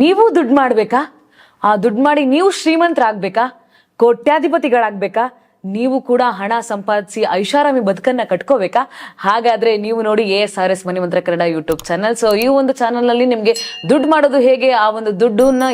ನೀವು ದುಡ್ಡು ಮಾಡಬೇಕಾ? ಆ ದುಡ್ಡು ಮಾಡಿ ನೀವು ಶ್ರೀಮಂತರಾಗಬೇಕಾ? ಕೋಟ್ಯಾಧಿಪತಿಗಳಾಗ್ಬೇಕಾ? ನೀವು ಕೂಡ ಹಣ ಸಂಪಾದಿಸಿ ಐಷಾರಾಮಿ ಬದುಕನ್ನ ಕಟ್ಕೋಬೇಕಾ? ಹಾಗಾದ್ರೆ ನೀವು ನೋಡಿ A S R S Manimantra Kannada YouTube channel so ಈ ಒಂದು ಚಾನಲ್ನಲ್ಲಿ ನಿಮಗೆ ದುಡ್ಡು ಮಾಡೋದು ಹೇಗೆ? ಆ ಒಂದು ದುಡ್ಡನ್ನ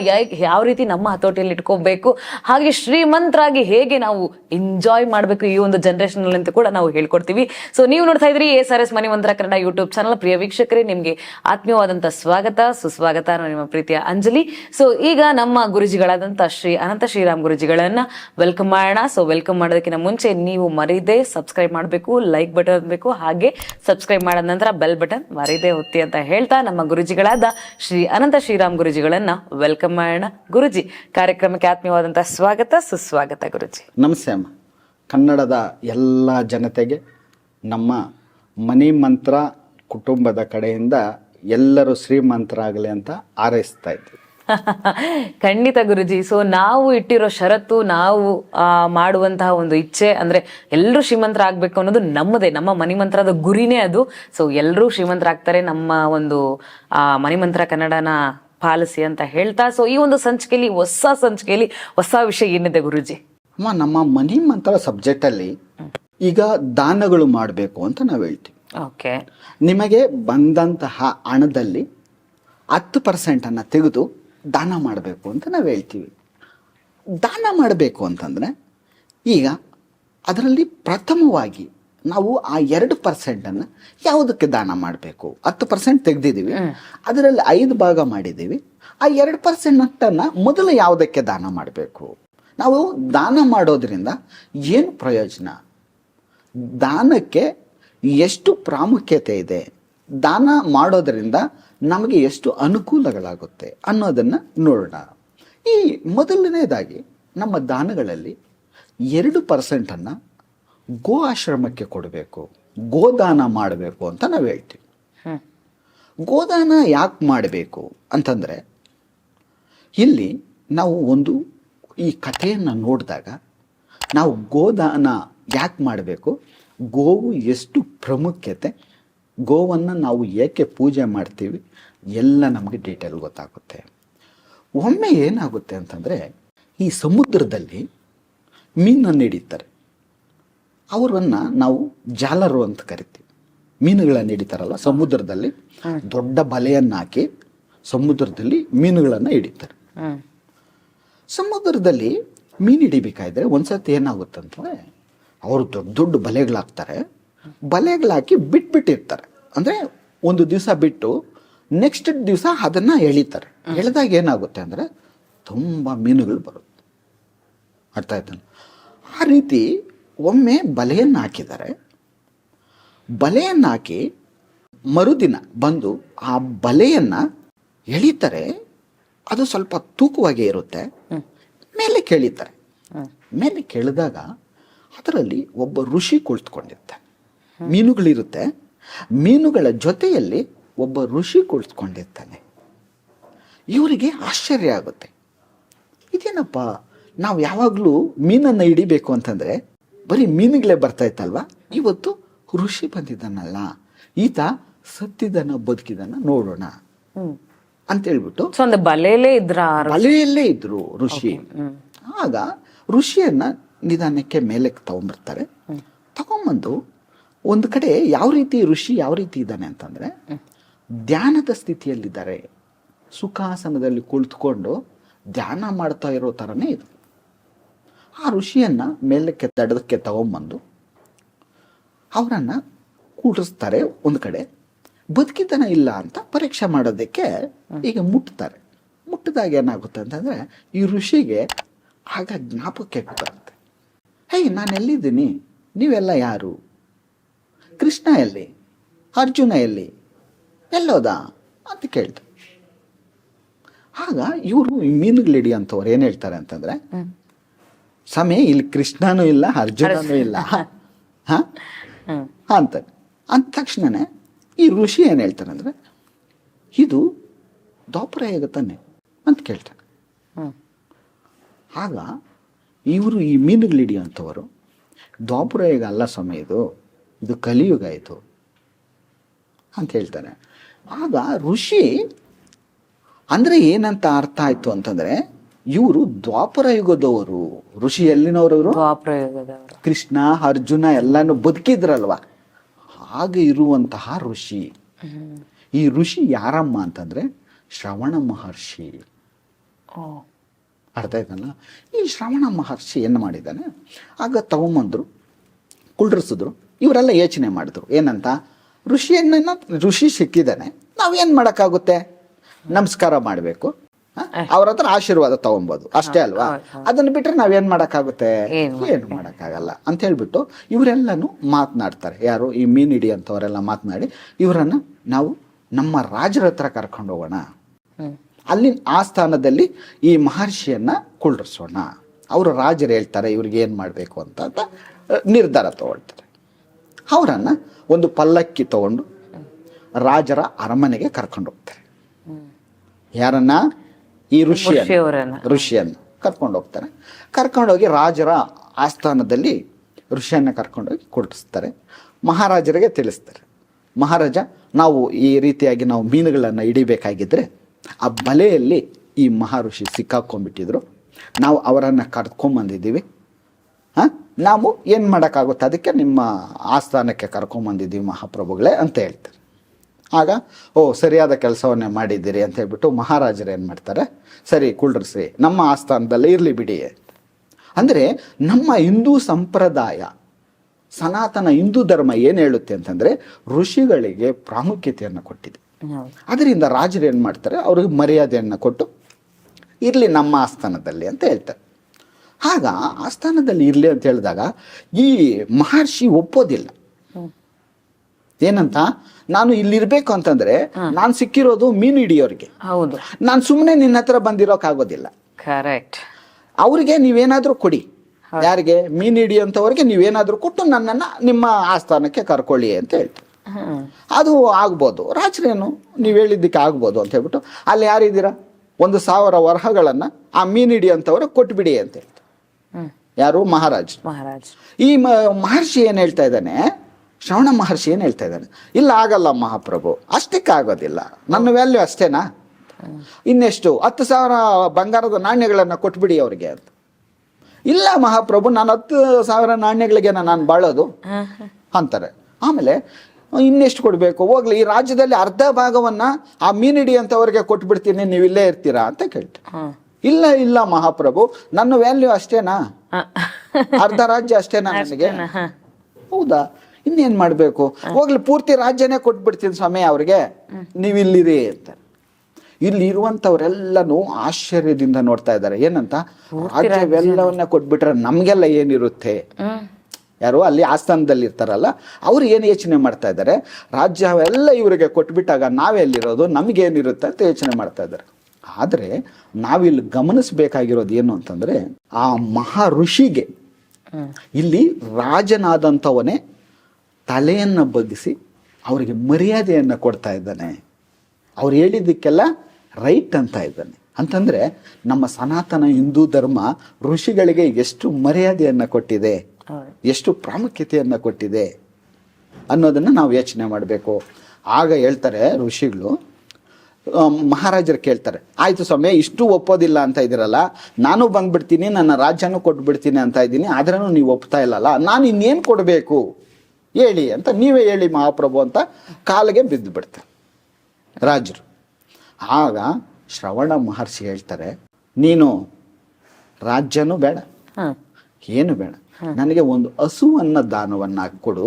ಯಾವ ರೀತಿ ನಮ್ಮ ಹತೋಟಿಯಲ್ಲಿ ಇಟ್ಕೋಬೇಕು? ಹಾಗೆ ಶ್ರೀಮಂತರಾಗಿ ಹೇಗೆ ನಾವು ಎಂಜಾಯ್ ಮಾಡಬೇಕು ಈ ಒಂದು ಜನರೇಷನ್ ಅಂತ ಕೂಡ ನಾವು ಹೇಳ್ಕೊಡ್ತೀವಿ. ಸೊ ನೀವು ನೋಡ್ತಾ ಇದ್ರಿ S R S Manimantra Kannada YouTube channel ಪ್ರಿಯ ವೀಕ್ಷಕರೇ, ನಿಮಗೆ ಆತ್ಮೀಯವಾದಂಥ ಸ್ವಾಗತ. ಸುಸ್ವಾಗತ ನಿಮ್ಮ ಪ್ರೀತಿಯ ಅಂಜಲಿ. ಸೊ ಈಗ ನಮ್ಮ ಗುರುಜಿಗಳಾದಂಥ ಶ್ರೀ ಅನಂತ ಶ್ರೀರಾಮ್ ಗುರುಜಿಗಳನ್ನ ವೆಲ್ಕಮ್ ಮಾಡೋಣ. ಸೊ ವೆಲ್ಕಮ್ ಮಾಡೋದಕ್ಕಿಂತ ಮುಂಚೆ ನೀವು ಮರೀದೆ ಸಬ್ಸ್ಕ್ರೈಬ್ ಮಾಡಬೇಕು ಲೈಕ್ ಬಟನ್ ಬೇಕು ಹಾಗೆ ಸಬ್ಸ್ಕ್ರೈಬ್ ಮಾಡಿದ ನಂತರ ಬೆಲ್ ಬಟನ್ ಮರೀದೆ ಒತ್ತಿ ಅಂತ ಹೇಳ್ತಾ ನಮ್ಮ ಗುರುಜಿಗಳಾದ ಶ್ರೀ ಅನಂತ ಶ್ರೀರಾಮ್ ಗುರುಜಿಗಳನ್ನ ವೆಲ್ಕಮ್ ಮಾಡೋಣ. ಗುರುಜಿ, ಕಾರ್ಯಕ್ರಮಕ್ಕೆ ಆತ್ಮೀಯವಾದಂತಹ ಸ್ವಾಗತ, ಸುಸ್ವಾಗತ ಗುರುಜಿ. ನಮಸ್ತೆ ಅಮ್ಮ. ಕನ್ನಡದ ಎಲ್ಲ ಜನತೆಗೆ ನಮ್ಮ ಮನಿ ಮಂತ್ರ ಕುಟುಂಬದ ಕಡೆಯಿಂದ ಎಲ್ಲರೂ ಶ್ರೀಮಂತರಾಗಲಿ ಅಂತ ಹಾರೈಸ್ತಾ ಇದ್ವಿ. ಖಂಡಿತ ಗುರುಜಿ. ಸೊ ನಾವು ಇಟ್ಟಿರೋ ಷರತ್ತು ನಾವು ಮಾಡುವಂತಹ ಒಂದು ಇಚ್ಛೆ ಅಂದ್ರೆ ಎಲ್ಲರೂ ಶ್ರೀಮಂತರ ಶ್ರೀಮಂತರಾಗಬೇಕು ಅನ್ನೋದು ನಮ್ಮದೇ. ನಮ್ಮ ಮನಿಮಂತ್ರದ ಗುರಿನೇ ಅದು. ಸೊ ಎಲ್ಲರೂ ಶ್ರೀಮಂತರಾಗ್ತಾರೆ ನಮ್ಮ ಒಂದು ಆ, ಮಣಿಮಂತ್ರ ಕನ್ನಡನ ಪಾಲಿಸಿ ಅಂತ ಹೇಳ್ತಾ. ಸೊ ಈ ಒಂದು ಸಂಚಿಕೆಯಲ್ಲಿ ಹೊಸ ಸಂಚಿಕೆಯಲ್ಲಿ ಹೊಸ ವಿಷಯ ಏನಿದೆ ಗುರುಜಿ? ಅಮ್ಮ ನಮ್ಮ ಮನಿ ಮಂತ್ರ ಸಬ್ಜೆಕ್ಟಲ್ಲಿ ಈಗ ದಾನಗಳು ಮಾಡಬೇಕು ಅಂತ ನಾವು ಹೇಳ್ತೀವಿ. ಓಕೆ. ನಿಮಗೆ ಬಂದಂತಹ ಹಣದಲ್ಲಿ ಹತ್ತು ಪರ್ಸೆಂಟನ್ನು ತೆಗೆದು ದಾನ ಮಾಡಬೇಕು ಅಂತ ನಾವು ಹೇಳ್ತೀವಿ. ದಾನ ಮಾಡಬೇಕು ಅಂತಂದರೆ ಈಗ ಅದರಲ್ಲಿ ಪ್ರಥಮವಾಗಿ ನಾವು ಆ ಎರಡು ಪರ್ಸೆಂಟನ್ನು ಯಾವುದಕ್ಕೆ ದಾನ ಮಾಡಬೇಕು? ಹತ್ತು ಪರ್ಸೆಂಟ್ ತೆಗೆದಿದ್ದೀವಿ. ಅದರಲ್ಲಿ ಐದು ಭಾಗ ಮಾಡಿದ್ದೀವಿ. ಆ ಎರಡು ಪರ್ಸೆಂಟನ್ನು ಮೊದಲು ಯಾವುದಕ್ಕೆ ದಾನ ಮಾಡಬೇಕು? ನಾವು ದಾನ ಮಾಡೋದ್ರಿಂದ ಏನು ಪ್ರಯೋಜನ? ದಾನಕ್ಕೆ ಎಷ್ಟು ಪ್ರಾಮುಖ್ಯತೆ ಇದೆ? ದಾನ ಮಾಡೋದರಿಂದ ನಮಗೆ ಎಷ್ಟು ಅನುಕೂಲಗಳಾಗುತ್ತೆ ಅನ್ನೋದನ್ನು ನೋಡೋಣ. ಈ ಮೊದಲನೇದಾಗಿ ನಮ್ಮ ದಾನಗಳಲ್ಲಿ ಎರಡು ಪರ್ಸೆಂಟನ್ನು ಗೋ ಆಶ್ರಮಕ್ಕೆ ಕೊಡಬೇಕು ಗೋದಾನ ಮಾಡಬೇಕು ಅಂತ ನಾವು ಹೇಳ್ತೀವಿ. ಗೋದಾನ ಯಾಕೆ ಮಾಡಬೇಕು ಅಂತಂದರೆ ಇಲ್ಲಿ ನಾವು ಒಂದು ಈ ಕಥೆಯನ್ನು ನೋಡಿದಾಗ ನಾವು ಗೋದಾನ ಯಾಕೆ ಮಾಡಬೇಕು ಗೋವು ಎಷ್ಟು ಪ್ರಾಮುಖ್ಯತೆ ಗೋವನ್ನು ನಾವು ಏಕೆ ಪೂಜೆ ಮಾಡ್ತೀವಿ ಎಲ್ಲ ನಮಗೆ ಡೀಟೇಲ್ ಗೊತ್ತಾಗುತ್ತೆ. ಒಮ್ಮೆ ಏನಾಗುತ್ತೆ ಅಂತಂದರೆ ಈ ಸಮುದ್ರದಲ್ಲಿ ಮೀನನ್ನು ಹಿಡಿತಾರೆ. ಅವರನ್ನು ನಾವು ಜಾಲರು ಅಂತ ಕರಿತೀವಿ. ಮೀನುಗಳನ್ನು ಹಿಡಿತಾರಲ್ಲ ಸಮುದ್ರದಲ್ಲಿ ದೊಡ್ಡ ಬಲೆಯನ್ನು ಹಾಕಿ ಸಮುದ್ರದಲ್ಲಿ ಮೀನುಗಳನ್ನು ಹಿಡಿತಾರೆ. ಸಮುದ್ರದಲ್ಲಿ ಮೀನು ಹಿಡಿಬೇಕಾದ್ರೆ ಒಂದ್ಸತಿ ಏನಾಗುತ್ತಂತಂದ್ರೆ ಅವರು ದೊಡ್ಡ ದೊಡ್ಡ ಬಲೆಗಳಾಕ್ತಾರೆ ಬಲೆಗಳಾಕಿ ಬಿಟ್ಬಿಟ್ಟಿರ್ತಾರೆ. ಅಂದರೆ ಒಂದು ದಿವಸ ಬಿಟ್ಟು ನೆಕ್ಸ್ಟ್ ದಿವಸ ಅದನ್ನು ಎಳಿತಾರೆ. ಎಳೆದಾಗ ಏನಾಗುತ್ತೆ ಅಂದರೆ ತುಂಬ ಮೀನುಗಳು ಬರುತ್ತೆ. ಅರ್ಥ ಆಯ್ತಾನೆ? ಆ ರೀತಿ ಒಮ್ಮೆ ಬಲೆಯನ್ನು ಹಾಕಿದ್ದಾರೆ. ಬಲೆಯನ್ನು ಹಾಕಿ ಮರುದಿನ ಬಂದು ಆ ಬಲೆಯನ್ನು ಎಳಿತಾರೆ. ಅದು ಸ್ವಲ್ಪ ತೂಕವಾಗಿ ಇರುತ್ತೆ. ಮೇಲೆ ಕೇಳಿತಾರೆ ಮೇಲೆ ಕೇಳಿದಾಗ ಅದರಲ್ಲಿ ಒಬ್ಬ ಋಷಿ ಕುಳಿತುಕೊಂಡಿರ್ತಾನೆ. ಮೀನುಗಳಿರುತ್ತೆ. ಮೀನುಗಳ ಜೊತೆಯಲ್ಲಿ ಒಬ್ಬ ಋಷಿ ಕುಳಿತುಕೊಂಡಿರ್ತಾನೆ ಇವರಿಗೆ ಆಶ್ಚರ್ಯ ಆಗುತ್ತೆ. ಇದೇನಪ್ಪ ನಾವು ಯಾವಾಗಲೂ ಮೀನನ್ನು ಹಿಡಿಬೇಕು ಅಂತಂದರೆ ಬರೀ ಮೀನುಗಳೇ ಬರ್ತಾ ಇತ್ತಲ್ವ? ಇವತ್ತು ಋಷಿ ಬಂದಿದ್ದಾನಲ್ಲ ಈತ ಸತ್ತಿದನ ಬದುಕಿದನ ನೋಡೋಣ. ಅಂತ ಅಂತೇಳ್ಬಿಟ್ಟು ಬಲೆಯಲ್ಲೇ ಇದ್ರ ಬಲೆಯಲ್ಲೇ ಇದ್ರು ಋಷಿ. ಆಗ ಋಷಿಯನ್ನ ನಿಧಾನಕ್ಕೆ ಮೇಲೆ ತಗೊಂಡ್ಬರ್ತಾರೆ. ತಗೊಂಬಂದು ಒಂದು ಕಡೆ ಯಾವ ರೀತಿ ಋಷಿ ಯಾವ ರೀತಿ ಇದ್ದಾನೆ ಅಂತಂದರೆ ಧ್ಯಾನದ ಸ್ಥಿತಿಯಲ್ಲಿದ್ದಾರೆ. ಸುಖಾಸನದಲ್ಲಿ ಕುಳಿತುಕೊಂಡು ಧ್ಯಾನ ಮಾಡ್ತಾ ಇರೋ ಥರನೇ ಇದು. ಆ ಋಷಿಯನ್ನು ಮೇಲಕ್ಕೆ ದಡದಕ್ಕೆ ತಗೊಂಬಂದು ಅವರನ್ನು ಕೂಡಿಸ್ತಾರೆ ಒಂದು ಕಡೆ. ಬದುಕಿತನ ಇಲ್ಲ ಅಂತ ಪರೀಕ್ಷೆ ಮಾಡೋದಕ್ಕೆ ಈಗ ಮುಟ್ತಾರೆ. ಮುಟ್ಟಿದಾಗ ಏನಾಗುತ್ತೆ ಅಂತಂದರೆ ಈ ಋಷಿಗೆ ಆಗ ಜ್ಞಾಪಕಕ್ಕೆ ಗೊತ್ತಾಗುತ್ತೆ ಹೇ ನಾನು ಎಲ್ಲಿದ್ದೀನಿ ನೀವೆಲ್ಲ ಯಾರು? ಕೃಷ್ಣ ಎಲ್ಲಿ ಅರ್ಜುನ ಎಲ್ಲಿ ಎಲ್ಲೋದ ಅಂತ ಕೇಳ್ತ. ಆಗ ಇವರು ಮೀನುಗಳು ಹಿಡಿಯಂಥವ್ರು ಏನು ಹೇಳ್ತಾರೆ ಅಂತಂದ್ರೆ ಸಮಯ ಇಲ್ಲಿ ಕೃಷ್ಣನೂ ಇಲ್ಲ ಅರ್ಜುನನೂ ಇಲ್ಲ. ಹಾ? ಅಂತ. ಅಂದ ತಕ್ಷಣನೇ ಈ ಋಷಿ ಏನು ಹೇಳ್ತಾರೆ ಅಂದರೆ ಇದು ದ್ವಾಪರಯುಗ ತಾನೆ ಅಂತ ಕೇಳ್ತಾನೆ ಹ್ಮ್. ಆಗ ಇವರು ಈ ಮೀನುಗಳು ಹಿಡಿಯುವಂಥವರು ದ್ವಾಪರಯುಗ ಅಲ್ಲ ಸಮಯ ಇದು. ಇದು ಕಲಿಯುಗ ಇದು ಅಂತ ಹೇಳ್ತಾರೆ. ಆಗ ಋಷಿ ಅಂದರೆ ಏನಂತ ಅರ್ಥ ಆಯಿತು ಅಂತಂದರೆ ಇವರು ದ್ವಾಪರ ಯುಗದವರು. ಋಷಿ ಎಲ್ಲಿನವರು ದ್ವಾಪ್ರಯೋಗದವರು ಕೃಷ್ಣ ಅರ್ಜುನ ಎಲ್ಲಾನು ಬದುಕಿದ್ರಲ್ವ? ಹಾಗೆ ಇರುವಂತಹ ಋಷಿ. ಈ ಋಷಿ ಯಾರಮ್ಮ ಅಂತಂದ್ರೆ ಶ್ರವಣ ಮಹರ್ಷಿ. ಅರ್ಥ ಆಯ್ತಲ್ಲ? ಈ ಶ್ರವಣ ಮಹರ್ಷಿ ಏನು ಮಾಡಿದ್ದಾನೆ? ಆಗ ತಗೊಂಬಂದರು ಕುಳ್ಳಿಸಿದ್ರು ಇವರೆಲ್ಲ ಯೋಚನೆ ಮಾಡಿದ್ರು. ಏನಂತ? ಋಷಿಯನ್ನ ಋಷಿ ಸಿಕ್ಕಿದ್ದಾನೆ. ನಾವೇನು ಮಾಡೋಕ್ಕಾಗುತ್ತೆ? ನಮಸ್ಕಾರ ಮಾಡಬೇಕು. ಅವ್ರ ಹತ್ರ ಆಶೀರ್ವಾದ ತಗೊಬೋದು. ಅಷ್ಟೇ ಅಲ್ವಾ? ಅದನ್ನ ಬಿಟ್ರೆ ನಾವೇನ್ ಮಾಡೋಕ್ಕಾಗುತ್ತೆ? ಏನ್ ಮಾಡೋಕ್ಕಾಗಲ್ಲ. ಅಂತ ಹೇಳ್ಬಿಟ್ಟು ಇವರೆಲ್ಲನೂ ಮಾತನಾಡ್ತಾರೆ. ಯಾರು? ಈ ಮೀನ್ ಹಿಡಿಯಂತವರೆಲ್ಲ ಮಾತನಾಡಿ ಇವರನ್ನ ನಾವು ನಮ್ಮ ರಾಜರ ಹತ್ರ ಕರ್ಕೊಂಡು ಹೋಗೋಣ. ಅಲ್ಲಿ ಆ ಸ್ಥಾನದಲ್ಲಿ ಈ ಮಹರ್ಷಿಯನ್ನ ಕುಳ್ರಿಸೋಣ. ಅವರು ರಾಜರು ಹೇಳ್ತಾರೆ ಇವ್ರಿಗೆ ಏನು ಮಾಡಬೇಕು ಅಂತ ಅಂತ ನಿರ್ಧಾರ ತಗೊಳ್ತಾರೆ. ಅವರನ್ನ ಒಂದು ಪಲ್ಲಕ್ಕಿ ತಗೊಂಡು ರಾಜರ ಅರಮನೆಗೆ ಕರ್ಕೊಂಡು ಹೋಗ್ತಾರೆ. ಯಾರನ್ನ? ಈ ಋಷಿಯವರನ್ನ. ಋಷಿಯನ್ನು ಕರ್ಕೊಂಡು ಹೋಗ್ತಾರೆ. ಕರ್ಕೊಂಡೋಗಿ ರಾಜರ ಆಸ್ಥಾನದಲ್ಲಿ ಋಷಿಯನ್ನು ಕರ್ಕೊಂಡೋಗಿ ಕೊಡಿಸ್ತಾರೆ ಮಹಾರಾಜರಿಗೆ ತಿಳಿಸ್ತಾರೆ. ಮಹಾರಾಜ ನಾವು ಈ ರೀತಿಯಾಗಿ ನಾವು ಮೀನುಗಳನ್ನು ಹಿಡಿಬೇಕಾಗಿದ್ದರೆ ಆ ಬಲೆಯಲ್ಲಿ ಈ ಮಹರ್ಷಿ ಸಿಕ್ಕಾಕೊಂಡ್ಬಿಟ್ಟಿದ್ರು. ನಾವು ಅವರನ್ನು ಕರ್ಕೊಂಬಂದಿದ್ದೀವಿ. ಹಾಂ? ನಾವು ಏನು ಮಾಡೋಕ್ಕಾಗುತ್ತೆ? ಅದಕ್ಕೆ ನಿಮ್ಮ ಆಸ್ಥಾನಕ್ಕೆ ಕರ್ಕೊಂಬಂದಿದ್ದೀವಿ ಮಹಾಪ್ರಭುಗಳೇ ಅಂತ ಹೇಳ್ತಾರೆ. ಆಗ ಓ ಸರಿಯಾದ ಕೆಲಸವನ್ನೇ ಮಾಡಿದ್ದೀರಿ ಅಂತ ಹೇಳ್ಬಿಟ್ಟು ಮಹಾರಾಜರು ಏನು ಮಾಡ್ತಾರೆ? ಸರಿ ಕುಳ್ಳಿಸ್ರಿ ನಮ್ಮ ಆಸ್ಥಾನದಲ್ಲಿ ಇರಲಿ ಬಿಡಿ ಅಂದರೆ ನಮ್ಮ ಹಿಂದೂ ಸಂಪ್ರದಾಯ ಸನಾತನ ಹಿಂದೂ ಧರ್ಮ ಏನು ಹೇಳುತ್ತೆ ಅಂತಂದರೆ ಋಷಿಗಳಿಗೆ ಪ್ರಾಮುಖ್ಯತೆಯನ್ನು ಕೊಟ್ಟಿದೆ. ಅದರಿಂದ ರಾಜರು ಏನು ಮಾಡ್ತಾರೆ? ಅವ್ರಿಗೆ ಮರ್ಯಾದೆಯನ್ನು ಕೊಟ್ಟು ಇರಲಿ ನಮ್ಮ ಆಸ್ಥಾನದಲ್ಲಿ ಅಂತ ಹೇಳ್ತಾರೆ. ಆಗ ಆಸ್ಥಾನದಲ್ಲಿ ಇರಲಿ ಅಂತ ಹೇಳಿದಾಗ ಈ ಮಹರ್ಷಿ ಒಪ್ಪೋದಿಲ್ಲ. ಏನಂತ? ನಾನು ಇಲ್ಲಿರ್ಬೇಕು ಅಂತಂದ್ರೆ ನಾನು ಸಿಕ್ಕಿರೋದು ಮೀನು ಹಿಡಿಯೋರಿಗೆ. ಹೌದು. ನಾನು ಸುಮ್ಮನೆ ನಿನ್ನ ಹತ್ರ ಬಂದಿರೋಕ್ಕಾಗೋದಿಲ್ಲ ಕರೆಕ್ಟ್ ಅವ್ರಿಗೆ ನೀವೇನಾದ್ರೂ ಕೊಡಿ. ಯಾರಿಗೆ? ಮೀನು ಹಿಡಿಯೋಂಥವ್ರಿಗೆ ನೀವೇನಾದ್ರೂ ಕೊಟ್ಟು ನನ್ನನ್ನು ನಿಮ್ಮ ಆಸ್ಥಾನಕ್ಕೆ ಕರ್ಕೊಳ್ಳಿ ಅಂತ ಹೇಳ್ತಾರೆ ಅದು ಆಗ್ಬೋದು. ರಾಜರೇನು ನೀವು ಹೇಳಿದ್ದಕ್ಕೆ ಆಗ್ಬೋದು ಅಂತ ಹೇಳ್ಬಿಟ್ಟು ಅಲ್ಲಿ ಯಾರಿದ್ದೀರಾ? ಒಂದು ಸಾವಿರ ವರಹಗಳನ್ನು ಆ ಮೀನು ಹಿಡಿಯೋಂಥವ್ರು ಕೊಟ್ಬಿಡಿ ಅಂತ ಹೇಳ್ತಾರೆ ಹ್ಮ್ ಯಾರು? ಮಹಾರಾಜ್. ಮಹಾರಾಜ್. ಈ ಮ ಮಹರ್ಷಿ ಏನು ಹೇಳ್ತಾ ಇದ್ದಾನೆ? ಶ್ರವಣ ಮಹರ್ಷಿ ಏನು ಹೇಳ್ತಾ ಇದ್ದಾನೆ? ಇಲ್ಲ ಆಗಲ್ಲ ಮಹಾಪ್ರಭು. ಅಷ್ಟಕ್ಕೆ ಆಗೋದಿಲ್ಲ. ನನ್ನ ವ್ಯಾಲ್ಯೂ ಅಷ್ಟೇನಾ? ಇನ್ನೆಷ್ಟು? ಹತ್ತು ಸಾವಿರ ಬಂಗಾರದ ನಾಣ್ಯಗಳನ್ನು ಕೊಟ್ಬಿಡಿ ಅವ್ರಿಗೆ ಅಂತ. ಇಲ್ಲ ಮಹಾಪ್ರಭು ನಾನು ಹತ್ತು ಸಾವಿರ ನಾಣ್ಯಗಳಿಗೆ ನಾನು ಬಾಳೋದು. ಅಂತಾರೆ. ಆಮೇಲೆ ಇನ್ನೆಷ್ಟು ಕೊಡಬೇಕು? ಹೋಗ್ಲಿ ಈ ರಾಜ್ಯದಲ್ಲಿ ಅರ್ಧ ಭಾಗವನ್ನ ಆ ಮೀನು ಹಿಡಿಯಂಥವ್ರಿಗೆ ಕೊಟ್ಬಿಡ್ತೀನಿ ನೀವು ಇಲ್ಲೇ ಇರ್ತೀರಾ ಅಂತ ಕೇಳ್ತಾರೆ ಇಲ್ಲ ಇಲ್ಲ ಮಹಾಪ್ರಭು ನನ್ನ ವ್ಯಾಲ್ಯೂ ಅಷ್ಟೇನಾ. ಅರ್ಧ ರಾಜ್ಯ ಅಷ್ಟೇನಾ ನನಗೆ? ಹೌದಾ? ಇನ್ನೇನ್ ಮಾಡ್ಬೇಕು? ಹೋಗ್ಲಿ ಪೂರ್ತಿ ರಾಜ್ಯನೇ ಕೊಟ್ಬಿಡ್ತೀನಿ ಸ್ವಾಮಿ ಅವ್ರಿಗೆ. ನೀವು ಇಲ್ಲಿರಿ ಅಂತ. ಇಲ್ಲಿ ಇರುವಂತವ್ರೆಲ್ಲನೂ ಆಶ್ಚರ್ಯದಿಂದ ನೋಡ್ತಾ ಇದ್ದಾರೆ. ಏನಂತ? ರಾಜ್ಯವೆಲ್ಲವನ್ನ ಕೊಟ್ಬಿಟ್ರೆ ನಮ್ಗೆಲ್ಲ ಏನಿರುತ್ತೆ? ಯಾರು ಅಲ್ಲಿ ಆಸ್ಥಾನದಲ್ಲಿ ಇರ್ತಾರಲ್ಲ ಅವ್ರು ಏನು ಯೋಚನೆ ಮಾಡ್ತಾ ಇದ್ದಾರೆ? ರಾಜ್ಯವೆಲ್ಲ ಇವರಿಗೆ ಕೊಟ್ಬಿಟ್ಟಾಗ ನಾವೆಲ್ಲಿರೋದು? ನಮ್ಗೇನಿರುತ್ತೆ ಅಂತ ಯೋಚನೆ ಮಾಡ್ತಾ ಇದ್ದಾರೆ. ಆದರೆ ನಾವಿಲ್ಲಿ ಗಮನಿಸಬೇಕಾಗಿರೋದು ಏನು ಅಂತಂದರೆ ಆ ಮಹಾ ಋಷಿಗೆ ಇಲ್ಲಿ ರಾಜನಾದಂಥವನೇ ತಲೆಯನ್ನು ಬಗ್ಗಿಸಿ ಅವರಿಗೆ ಮರ್ಯಾದೆಯನ್ನು ಕೊಡ್ತಾ ಇದ್ದಾನೆ. ಅವ್ರು ಹೇಳಿದ್ದಕ್ಕೆಲ್ಲ ರೈಟ್ ಅಂತ ಇದ್ದಾನೆ. ಅಂತಂದ್ರೆ ನಮ್ಮ ಸನಾತನ ಹಿಂದೂ ಧರ್ಮ ಋಷಿಗಳಿಗೆ ಎಷ್ಟು ಮರ್ಯಾದೆಯನ್ನು ಕೊಟ್ಟಿದೆ ಎಷ್ಟು ಪ್ರಾಮುಖ್ಯತೆಯನ್ನು ಕೊಟ್ಟಿದೆ ಅನ್ನೋದನ್ನು ನಾವು ಯೋಚನೆ ಮಾಡಬೇಕು. ಆಗ ಹೇಳ್ತಾರೆ ಋಷಿಗಳು ಮಹಾರಾಜರು ಕೇಳ್ತಾರೆ ಆಯಿತು ಸ್ವಾಮಿ ಇಷ್ಟು ಒಪ್ಪೋದಿಲ್ಲ ಅಂತ ಇದ್ದೀರಲ್ಲ ನಾನು ಬಂದ್ಬಿಡ್ತೀನಿ ನನ್ನ ರಾಜ್ಯನೂ ಕೊಟ್ಬಿಡ್ತೀನಿ ಅಂತ ಇದ್ದೀನಿ ಆದ್ರೂ ನೀವು ಒಪ್ತಾ ಇಲ್ಲಲ್ಲ ನಾನು ಇನ್ನೇನು ಕೊಡಬೇಕು? ಹೇಳಿ ಅಂತ ನೀವೇ ಹೇಳಿ ಮಹಾಪ್ರಭು ಅಂತ ಕಾಲಿಗೆ ಬಿದ್ದು ಬಿಡ್ತಾರೆ ರಾಜರು. ಆಗ ಶ್ರವಣ ಮಹರ್ಷಿ ಹೇಳ್ತಾರೆ ನೀನು ರಾಜ್ಯನೂ ಬೇಡ ಏನು ಬೇಡ ನನಗೆ ಒಂದು ಹಸುವನ್ನ ದಾನವನ್ನ ಕೊಡು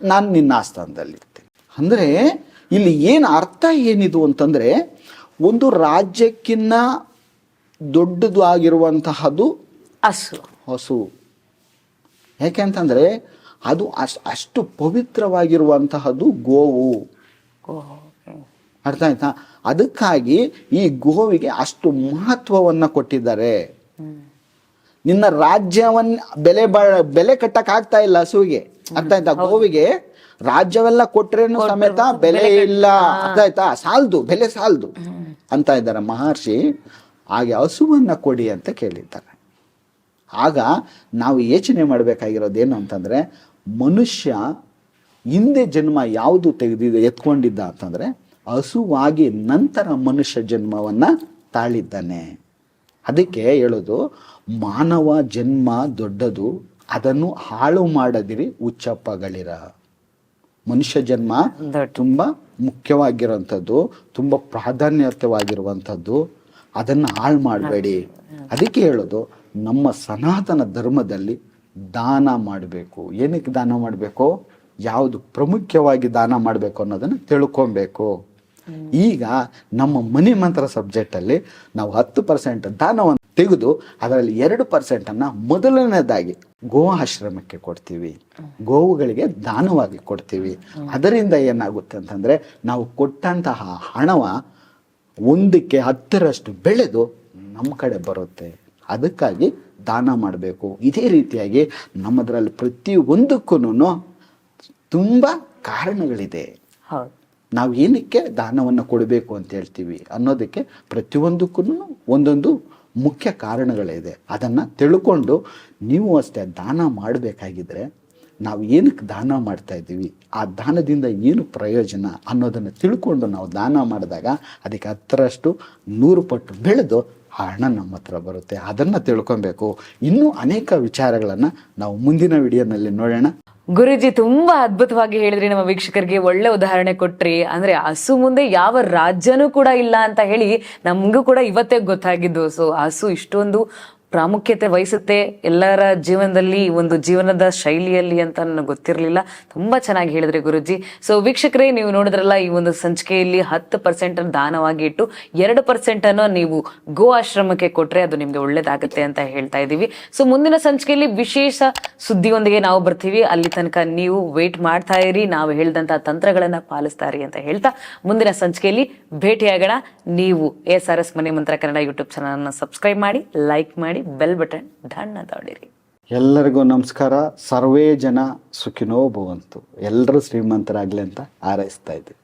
ನಾನು ನಿನ್ನ ಆಸ್ಥಾನದಲ್ಲಿರ್ತೇನೆ. ಅಂದ್ರೆ ಇಲ್ಲಿ ಏನು ಅರ್ಥ ಏನಿದು ಅಂತಂದರೆ ಒಂದು ರಾಜ್ಯಕ್ಕಿನ್ನ ದೊಡ್ಡದು ಆಗಿರುವಂತಹದ್ದು ಹಸು. ಹಸು. ಯಾಕೆ ಅಂತಂದರೆ ಅದು ಅಷ್ಟು ಅಷ್ಟು ಪವಿತ್ರವಾಗಿರುವಂತಹದ್ದು ಗೋವು. ಅರ್ಥ ಆಯ್ತಾ? ಅದಕ್ಕಾಗಿ ಈ ಗೋವಿಗೆ ಅಷ್ಟು ಮಹತ್ವವನ್ನು ಕೊಟ್ಟಿದ್ದಾರೆ. ನಿನ್ನ ರಾಜ್ಯವನ್ನ ಬೆಲೆ ಬ ಬೆಲೆ ಕಟ್ಟಕ್ ಆಗ್ತಾ ಇಲ್ಲ ಹಸುವಿಗೆ. ಅರ್ಥ ಆಯ್ತಾ? ಗೋವಿಗೆ ರಾಜ್ಯವೆಲ್ಲ ಕೊಟ್ರೇನು ಸಮೇತ ಬೆಲೆ ಇಲ್ಲ. ಅರ್ಥ ಆಯ್ತಾ? ಸಾಲ್ದು ಬೆಲೆ ಸಾಲ್ದು. ಅಂತ ಇದ್ದಾರೆ ಮಹರ್ಷಿ. ಹಾಗೆ ಹಸುವನ್ನ ಕೊಡಿ ಅಂತ ಕೇಳಿದ್ದಾರೆ. ಆಗ ನಾವು ಯೋಚನೆ ಏನು ಅಂತಂದ್ರೆ ಮನುಷ್ಯ ಹಿಂದೆ ಜನ್ಮ ಯಾವುದು ತೆಗೆದಿದೆ ಎತ್ಕೊಂಡಿದ್ದ ಅಂತಂದ್ರೆ ಹಸುವಾಗಿ ನಂತರ ಮನುಷ್ಯ ಜನ್ಮವನ್ನ ತಾಳಿದ್ದಾನೆ. ಅದಕ್ಕೆ ಹೇಳೋದು ಮಾನವ ಜನ್ಮ ದೊಡ್ಡದು ಅದನ್ನು ಹಾಳು ಮಾಡದಿರಿ ಉಚ್ಚಪ್ಪಗಳಿರ. ಮನುಷ್ಯ ಜನ್ಮ. ತುಂಬ ಮುಖ್ಯವಾಗಿರುವಂಥದ್ದು ತುಂಬ ಪ್ರಾಧಾನ್ಯತವಾಗಿರುವಂಥದ್ದು ಅದನ್ನು ಹಾಳು ಮಾಡಬೇಡಿ. ಅದಕ್ಕೆ ಹೇಳೋದು ನಮ್ಮ ಸನಾತನ ಧರ್ಮದಲ್ಲಿ ದಾನ ಮಾಡಬೇಕು. ಏನಕ್ಕೆ ದಾನ ಮಾಡಬೇಕು? ಯಾವುದು ಪ್ರಮುಖವಾಗಿ ದಾನ ಮಾಡಬೇಕು ಅನ್ನೋದನ್ನು ತಿಳ್ಕೊಬೇಕು. ಈಗ ನಮ್ಮ ಮನಿ ಮಂತ್ರ ಸಬ್ಜೆಕ್ಟಲ್ಲಿ ನಾವು ಹತ್ತು ಪರ್ಸೆಂಟ್ ದಾನವನ್ನು ತೆಗೆದು ಅದರಲ್ಲಿ ಎರಡು ಪರ್ಸೆಂಟನ್ನು ಮೊದಲನೇದಾಗಿ ಗೋ ಆಶ್ರಮಕ್ಕೆ ಕೊಡ್ತೀವಿ. ಗೋವುಗಳಿಗೆ ದಾನವಾಗಿ ಕೊಡ್ತೀವಿ. ಅದರಿಂದ ಏನಾಗುತ್ತೆ ಅಂತಂದರೆ ನಾವು ಕೊಟ್ಟಂತಹ ಹಣವ ಒಂದಕ್ಕೆ ಹತ್ತರಷ್ಟು ಬೆಳೆದು ನಮ್ಮ ಕಡೆ ಬರುತ್ತೆ. ಅದಕ್ಕಾಗಿ ದಾನ ಮಾಡಬೇಕು. ಇದೇ ರೀತಿಯಾಗಿ ನಮ್ಮದರಲ್ಲಿ ಪ್ರತಿಯೊಂದಕ್ಕೂ ತುಂಬ ಕಾರಣಗಳಿದೆ. ನಾವು ಏನಕ್ಕೆ ದಾನವನ್ನು ಕೊಡಬೇಕು ಅಂತ ಹೇಳ್ತೀವಿ ಅನ್ನೋದಕ್ಕೆ ಪ್ರತಿಯೊಂದಕ್ಕೂ ಒಂದೊಂದು ಮುಖ್ಯ ಕಾರಣಗಳಿದೆ. ಅದನ್ನು ತಿಳ್ಕೊಂಡು ನೀವು ಅಷ್ಟೇ ದಾನ ಮಾಡಬೇಕಾಗಿದ್ದರೆ ನಾವು ಏನಕ್ಕೆ ದಾನ ಮಾಡ್ತಾ ಇದ್ದೀವಿ? ಆ ದಾನದಿಂದ ಏನು ಪ್ರಯೋಜನ ಅನ್ನೋದನ್ನು ತಿಳ್ಕೊಂಡು ನಾವು ದಾನ ಮಾಡಿದಾಗ ಅದಕ್ಕೆ ಹತ್ತರಷ್ಟು ನೂರು ಪಟ್ಟು ಬೆಳೆದು ಆ ಹಣ ನಮ್ಮ ಹತ್ರ ಬರುತ್ತೆ. ಅದನ್ನು ತಿಳ್ಕೊಬೇಕು. ಇನ್ನೂ ಅನೇಕ ವಿಚಾರಗಳನ್ನು ನಾವು ಮುಂದಿನ ವಿಡಿಯೋನಲ್ಲಿ ನೋಡೋಣ. ಗುರುಜಿ ತುಂಬಾ ಅದ್ಭುತವಾಗಿ ಹೇಳಿದ್ರಿ ನಮ್ಮ ವೀಕ್ಷಕರಿಗೆ, ಒಳ್ಳೆ ಉದಾಹರಣೆ ಕೊಟ್ರಿ. ಅಂದ್ರೆ ಹಸು ಮುಂದೆ ಯಾವ ರಾಜ್ಯನೂ ಕೂಡ ಇಲ್ಲ ಅಂತ ಹೇಳಿ ನಮಗೂ ಕೂಡ ಇವತ್ತೇ ಗೊತ್ತಾಗಿದ್ದು. ಸೊ ಹಸು ಇಷ್ಟೊಂದು ಪ್ರಾಮುಖ್ಯತೆ ವಹಿಸುತ್ತೆ ಎಲ್ಲರ ಜೀವನದಲ್ಲಿ, ಒಂದು ಜೀವನದ ಶೈಲಿಯಲ್ಲಿ ಅಂತ ನನಗೆ ಗೊತ್ತಿರಲಿಲ್ಲ. ತುಂಬಾ ಚೆನ್ನಾಗಿ ಹೇಳಿದ್ರಿ ಗುರುಜಿ. ಸೊ ವೀಕ್ಷಕರೇ, ನೀವು ನೋಡಿದ್ರಲ್ಲ, ಈ ಒಂದು ಸಂಚಿಕೆಯಲ್ಲಿ ಹತ್ತು ಪರ್ಸೆಂಟ್ ದಾನವಾಗಿ ಇಟ್ಟು, ಎರಡು ಪರ್ಸೆಂಟ್ ಅನ್ನು ನೀವು ಗೋ ಆಶ್ರಮಕ್ಕೆ ಕೊಟ್ರೆ ಅದು ನಿಮ್ಗೆ ಒಳ್ಳೇದಾಗುತ್ತೆ ಅಂತ ಹೇಳ್ತಾ ಇದ್ದೀವಿ. ಸೊ ಮುಂದಿನ ಸಂಚಿಕೆಯಲ್ಲಿ ವಿಶೇಷ ಸುದ್ದಿಯೊಂದಿಗೆ ನಾವು ಬರ್ತೀವಿ. ಅಲ್ಲಿ ತನಕ ನೀವು ವೇಟ್ ಮಾಡ್ತಾ ಇರಿ. ನಾವು ಹೇಳಿದಂತಹ ತಂತ್ರಗಳನ್ನ ಪಾಲಿಸ್ತಾ ಇರಿ ಅಂತ ಹೇಳ್ತಾ, ಮುಂದಿನ ಸಂಚಿಕೆಯಲ್ಲಿ ಭೇಟಿಯಾಗೋಣ. ನೀವು S R S Manimantra Kannada YouTube ಚಾನಲ್ನ ಸಬ್ಸ್ಕ್ರೈಬ್ ಮಾಡಿ ಲೈಕ್ ಮಾಡಿ. ಬೆಲ್ ಬಟನ್ ಧಣ್ಣ ತಾಡಿರಿ ಎಲ್ಲರಿಗೂ ನಮಸ್ಕಾರ. ಸರ್ವೇ ಜನ ಸುಖಿನೋ ಭವಂತು. ಎಲ್ಲರೂ ಶ್ರೀಮಂತರಾಗಲಿ ಅಂತ ಹಾರೈಸ್ತಾ ಇದ್ದೀವಿ.